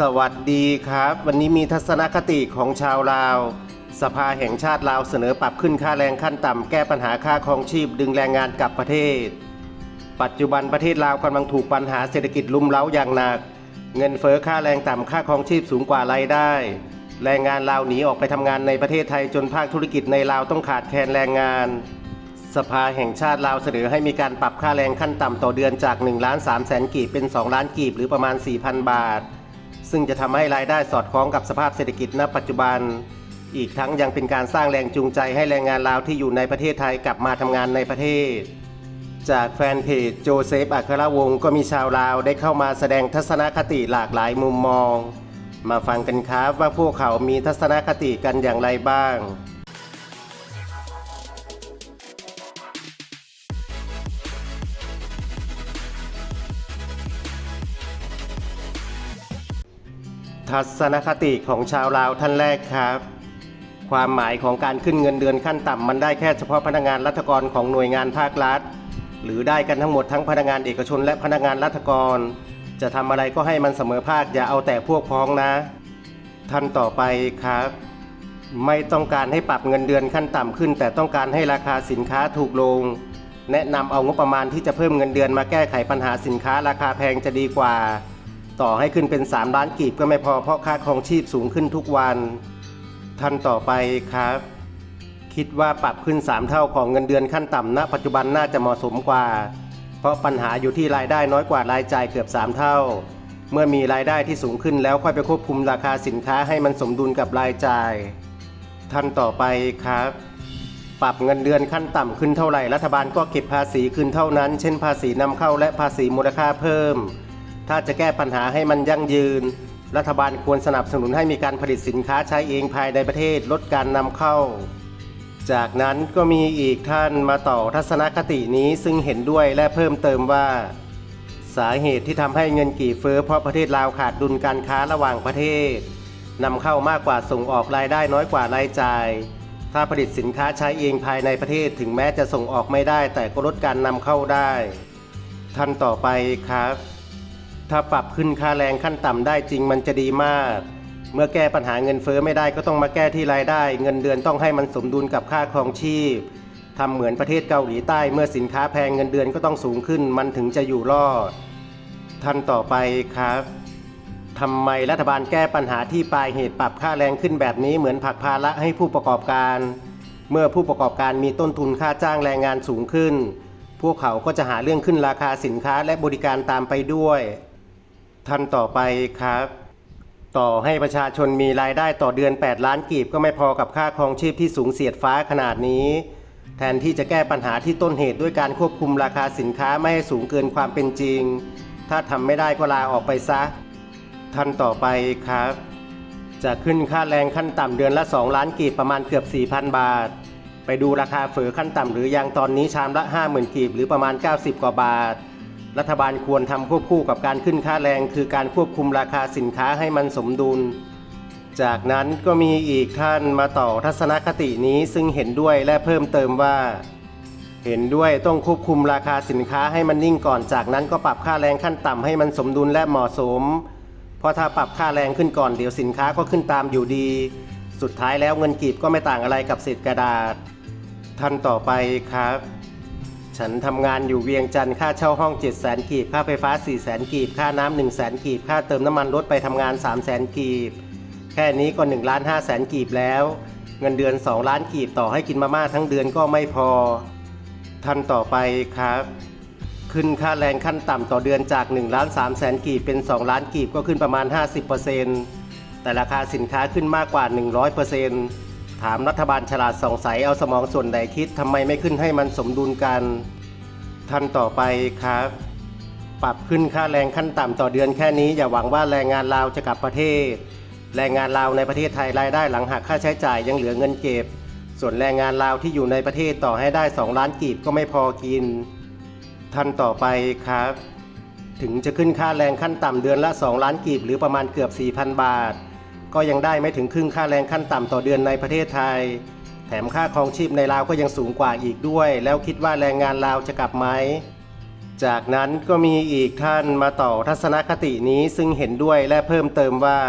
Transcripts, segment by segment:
สวัสดีครับ วันนี้มีทัศนคติของชาวลาว สภาแห่งชาติลาวเสนอปรับขึ้นค่าแรงขั้นต่ำแก้ปัญหาค่าครองชีพดึงแรงงานกลับประเทศ ปัจจุบันประเทศลาวกำลังถูกปัญหาเศรษฐกิจลุมเล้าอย่างหนัก เงินเฟ้อค่าแรงต่ำค่าครองชีพสูงกว่ารายได้ แรงงานลาวหนีออกไปทำงานในประเทศไทยจนภาคธุรกิจในลาวต้องขาดแคลนแรงงาน สภาแห่งชาติลาวเสนอให้มีการปรับค่าแรงขั้นต่ำต่อเดือนจาก1ล้าน3แสนกีบเป็น2ล้านกีบหรือประมาณ4,000 บาท ซึ่งจะทำให้รายได้สอดคล้องกับสภาพเศรษฐกิจณ ปัจจุบัน อีกทั้งยังเป็นการสร้างแรงจูงใจให้แรงงานลาวที่อยู่ในประเทศไทยกลับมาทำงานในประเทศ จากแฟนเพจโจเซฟอัครวงศ์ก็มีชาวลาวได้เข้ามาแสดงทัศนคติหลากหลายมุมมอง มาฟังกันครับว่าพวกเขามีทัศนคติกันอย่างไรบ้าง ทัศนคติของชาวลาวท่านแรกครับ ความหมายของการขึ้นเงินเดือนขั้นต่ำมันได้แค่เฉพาะพนักงานรัฐกรของหน่วยงานภาครัฐ หรือได้กันทั้งหมดทั้งพนักงานเอกชนและพนักงานรัฐกร จะทำอะไรก็ให้มันเสมอภาคอย่าเอาแต่พวกพ้องนะท่านต่อไปครับ ไม่ต้องการให้ปรับเงินเดือนขั้นต่ำขึ้น แต่ต้องการให้ราคาสินค้าถูกลง แนะนำเอางบประมาณที่จะเพิ่มเงินเดือนมาแก้ไขปัญหาสินค้าราคาแพงจะดีกว่า ต่อให้ขึ้นเป็น 3 ล้านกีบก็ไม่พอเพราะค่าครองชีพสูงขึ้นทุกวัน ท่านต่อไปครับ คิดว่าปรับขึ้น 3 เท่าของเงินเดือนขั้นต่ำณ ปัจจุบันน่าจะเหมาะสมกว่า เพราะปัญหาอยู่ที่รายได้น้อยกว่ารายจ่ายเกือบ 3 เท่า เมื่อมีรายได้ที่สูงขึ้นแล้วค่อยไปควบคุมราคาสินค้าให้มันสมดุลกับรายจ่าย ท่านต่อไปครับปรับเงินเดือนขั้นต่ำขึ้นเท่าไหร่รัฐบาลก็เก็บภาษีขึ้นเท่านั้น เช่นภาษีนำเข้าและภาษีมูลค่าเพิ่ม ถ้าจะแก้ปัญหาให้มันยั่งยืน รัฐบาลควรสนับสนุนให้มีการผลิตสินค้าใช้เองภายในประเทศลดการนำเข้า จากนั้นก็มีอีกท่านมาต่อทัศนคตินี้ซึ่งเห็นด้วยและเพิ่มเติมว่า สาเหตุที่ทำให้เงินกี่เฟ้อเพราะประเทศลาวขาดดุลการค้าระหว่างประเทศนำเข้ามากกว่าส่งออกรายได้น้อยกว่ารายจ่าย ถ้าผลิตสินค้าใช้เองภายในประเทศถึงแม้จะส่งออกไม่ได้ แต่ก็ลดการนำเข้าได้ ท่านต่อไปครับ ถ้าปรับขึ้นค่าแรงขั้นต่ำได้จริงมันจะดีมาก เมื่อแก้ปัญหาเงินเฟ้อไม่ได้ก็ต้องมาแก้ที่รายได้ เงินเดือนต้องให้มันสมดุลกับค่าครองชีพทำเหมือนประเทศเกาหลีใต้เมื่อสินค้าแพงเงินเดือนก็ต้องสูงขึ้น มันถึงจะอยู่รอดท่านต่อไปครับทำไมรัฐบาลแก้ปัญหาที่ปลายเหตุปรับค่าแรงขึ้นแบบนี้เหมือนผลักภาระให้ผู้ประกอบการ เมื่อผู้ประกอบการมีต้นทุนค่าจ้างแรงงานสูงขึ้น พวกเขาก็จะหาเรื่องขึ้นราคาสินค้าและบริการตามไปด้วย ท่านต่อไปครับ ต่อให้ประชาชนมีรายได้ต่อเดือน 8 ล้านกีบก็ไม่พอกับค่าครองชีพที่สูงเสียดฟ้าขนาดนี้ แทนที่จะแก้ปัญหาที่ต้นเหตุด้วยการควบคุมราคาสินค้าไม่ให้สูงเกินความเป็นจริง ถ้าทำไม่ได้ก็ลาออกไปซะท่านต่อไปครับ จะขึ้นค่าแรงขั้นต่ำเดือนละ 2 ล้านกีบประมาณเกือบ 4,000 บาท ไปดูราคาเฝอขั้นต่ำหรือยังตอนนี้ชามละ 50,000 กีบหรือประมาณ 90 กว่าบาท รัฐบาลควรทำควบคู่กับการขึ้นค่าแรง คือการควบคุมราคาสินค้าให้มันสมดุล จากนั้นก็มีอีกท่านมาต่อทัศนคตินี้ซึ่งเห็นด้วยและเพิ่มเติมว่า เห็นด้วยต้องควบคุมราคาสินค้าให้มันนิ่งก่อน จากนั้นก็ปรับค่าแรงขั้นต่ำให้มันสมดุลและเหมาะสม เพราะถ้าปรับค่าแรงขึ้นก่อนเดี๋ยวสินค้าก็ขึ้นตามอยู่ดี สุดท้ายแล้วเงินกีบก็ไม่ต่างอะไรกับเศษกระดาษท่านต่อไปครับ ฉันทำงานอยู่เวียงจันทร์ค่าเช่าห้อง7 0 0 0 0กีบค่าไฟฟ้า 4 0 0 0 0กีบค่าน้ำ1 0 0 0 0กีบค่าเติมน้ำมันรถไปทำงาน3 0 0 0 0 0กีบแค่นี้ก็1ล้าน5แสนกีบแล้ว เงินเดือน 2 ล้านกีบต่อให้กินมาม่าทั้งเดือนก็ไม่พอท่านต่อไปครับขึ้นค่าแรงขั้นต่ำต่อเดือนจาก1ล้าน3แสนกีบเป็น 2 ล้านกีบก็ขึ้นประมาณ 50%แต่ราคาสินค้าขึ้นมากกว่า 100% ถามรัฐบาลฉลาดสองใสเอาสมองส่วนใดคิดทำไมไม่ขึ้นให้มันสมดุลกันท่านต่อไปครับ ปรับขึ้นค่าแรงขั้นต่ำต่อเดือนแค่นี้ อย่าหวังว่าแรงงานลาวจะกลับประเทศ แรงงานลาวในประเทศไทยรายได้หลังหักค่าใช้จ่ายยังเหลือเงินเก็บ ส่วนแรงงานลาวที่อยู่ในประเทศต่อให้ได้ 2 ล้านกีบก็ไม่พอกิน ท่านต่อไปครับ ถึงจะขึ้นค่าแรงขั้นต่ำเดือนละ 2 ล้านกีบหรือประมาณเกือบ 4,000 บาท ก็ยังได้ไม่ถึงครึ่งค่าแรงขั้นต่ำต่อเดือนในประเทศไทย แถมค่าครองชีพในลาวก็ยังสูงกว่าอีกด้วย แล้วคิดว่าแรงงานลาวจะกลับไหมจากนั้นก็มีอีกท่านมาต่อทัศนคตินี้ซึ่งเห็นด้วยและเพิ่มเติมว่า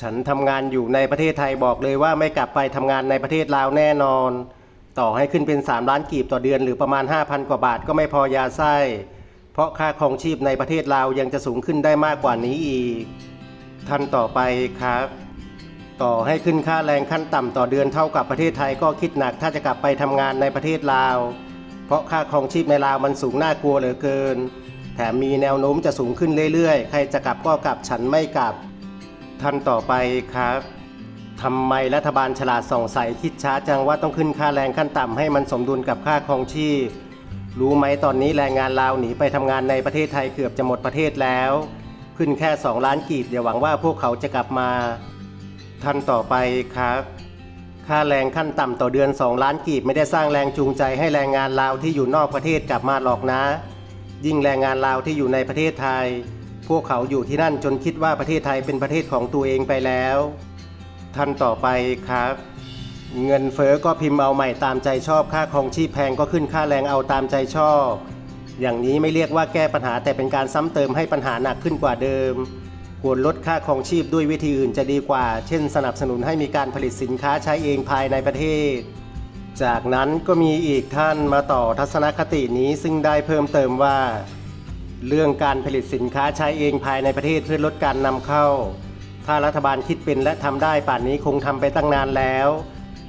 ฉันทำงานอยู่ในประเทศไทยบอกเลยว่าไม่กลับไปทำงานในประเทศลาวแน่นอน ต่อให้ขึ้นเป็น 3 ล้านกีบต่อเดือนหรือประมาณ 5,000 กว่าบาทก็ไม่พอยาไส้ เพราะค่าครองชีพในประเทศลาวยังจะสูงขึ้นได้มากกว่านี้อีก ท่านต่อไปครับ ต่อให้ขึ้นค่าแรงขั้นต่ำต่อเดือนเท่ากับประเทศไทยก็คิดหนักถ้าจะกลับไปทำงานในประเทศลาว เพราะค่าครองชีพในลาวมันสูงน่ากลัวเหลือเกิน แถมมีแนวโน้มจะสูงขึ้นเรื่อยๆ ใครจะกลับก็กลับฉันไม่กลับ ท่านต่อไปครับทำไมรัฐบาลฉลาดส่องใสคิดช้าจังว่าต้องขึ้นค่าแรงขั้นต่ำให้มันสมดุลกับค่าครองชีพ รู้ไหมตอนนี้แรงงานลาวหนีไปทำงานในประเทศไทยเกือบจะหมดประเทศแล้ว ขึ้นแค่ 2 ล้านกีบเดี๋ยวหวังว่าพวกเขาจะกลับมาท่านต่อไปครับ ค่าแรงขั้นต่ำต่อเดือน 2 ล้านกีบไม่ได้สร้างแรงจูงใจให้แรงงานลาวที่อยู่นอกประเทศกลับมาหรอกนะ ยิ่งแรงงานลาวที่อยู่ในประเทศไทย พวกเขาอยู่ที่นั่นจนคิดว่าประเทศไทยเป็นประเทศของตัวเองไปแล้วท่านต่อไปครับ เงินเฟอ้อก็พิมพ์เอาใหม่ตามใจชอบค่าครองชีพแพงก็ขึ้นค่าแรงเอาตามใจชอบ อย่างนี้ไม่เรียกว่าแก้ปัญหาแต่เป็นการซ้ำเติมให้ปัญหาหนักขึ้นกว่าเดิม ควรลดค่าครองชีพด้วยวิธีอื่นจะดีกว่า เช่น สนับสนุนให้มีการผลิตสินค้าใช้เองภายในประเทศ จากนั้นก็มีอีกท่านมาต่อทัศนคตินี้ซึ่งได้เพิ่มเติมว่า เรื่องการผลิตสินค้าใช้เองภายในประเทศเพื่อลดการนำเข้า ถ้ารัฐบาลคิดเป็นและทำได้ป่านนี้คงทำไปตั้งนานแล้ว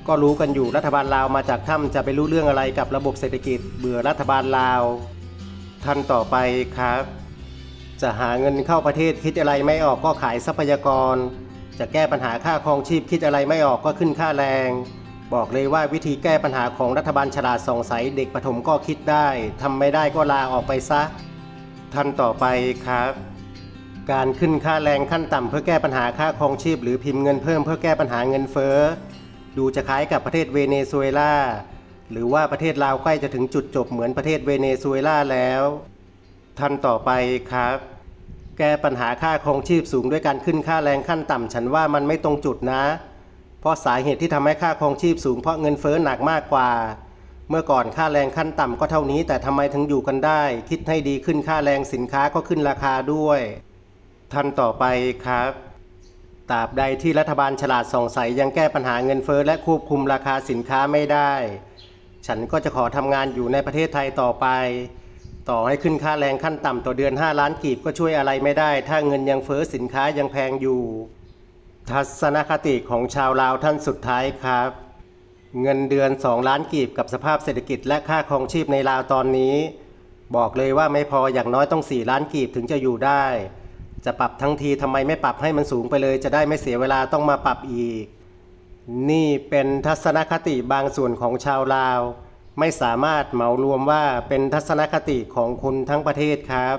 ก็รู้กันอยู่รัฐบาลลาวมาจากถ้ำจะไปรู้เรื่องอะไรกับระบบเศรษฐกิจ เบื่อรัฐบาลลาว ท่านต่อไปครับ จะหาเงินเข้าประเทศคิดอะไรไม่ออกก็ขายทรัพยากร จะแก้ปัญหาค่าครองชีพคิดอะไรไม่ออกก็ขึ้นค่าแรง บอกเลยว่าวิธีแก้ปัญหาของรัฐบาลฉลาดสองใสเด็กประถมก็คิดได้ทำไม่ได้ก็ลาออกไปซะ ท่านต่อไปครับ การขึ้นค่าแรงขั้นต่ำเพื่อแก้ปัญหาค่าครองชีพ หรือพิมพ์เงินเพิ่มเพื่อแก้ปัญหาเงินเฟ้อดูจะคล้ายกับประเทศเวเนซุเอลา หรือว่าประเทศลาวใกล้จะถึงจุดจบเหมือนประเทศเวเนซุเอลาแล้วท่านต่อไปครับ แก้ปัญหาค่าครองชีพสูงด้วยการขึ้นค่าแรงขั้นต่ำฉันว่ามันไม่ตรงจุดนะ เพราะสาเหตุที่ทำให้ค่าครองชีพสูงเพราะเงินเฟ้อหนักมากกว่า เมื่อก่อนค่าแรงขั้นต่ำก็เท่านี้ แต่ทำไมถึงอยู่กันได้ คิดให้ดีขึ้นค่าแรงสินค้าก็ขึ้นราคาด้วยท่านต่อไปครับตราบใดที่รัฐบาลฉลาดส่องใสยังแก้ปัญหาเงินเฟ้อและควบคุมราคาสินค้าไม่ได้ ฉันก็จะขอทำงานอยู่ในประเทศไทยต่อไป ต่อให้ขึ้นค่าแรงขั้นต่ำต่อเดือน 5 ล้านกีบก็ช่วยอะไรไม่ได้ ถ้าเงินยังเฟ้อสินค้ายังแพงอยู่ ทัศนคติของชาวลาวท่านสุดท้ายครับ เงินเดือน 2 ล้านกีบกับสภาพเศรษฐกิจและค่าครองชีพในลาวตอนนี้ บอกเลยว่าไม่พออย่างน้อยต้อง 4 ล้านกีบถึงจะอยู่ได้ จะปรับทั้งทีทำไมไม่ปรับให้มันสูงไปเลย จะได้ไม่เสียเวลาต้องมาปรับอีก นี่เป็นทัศนคติบางส่วนของชาวลาว ไม่สามารถเหมารวมว่าเป็นทัศนคติของคนทั้งประเทศครับ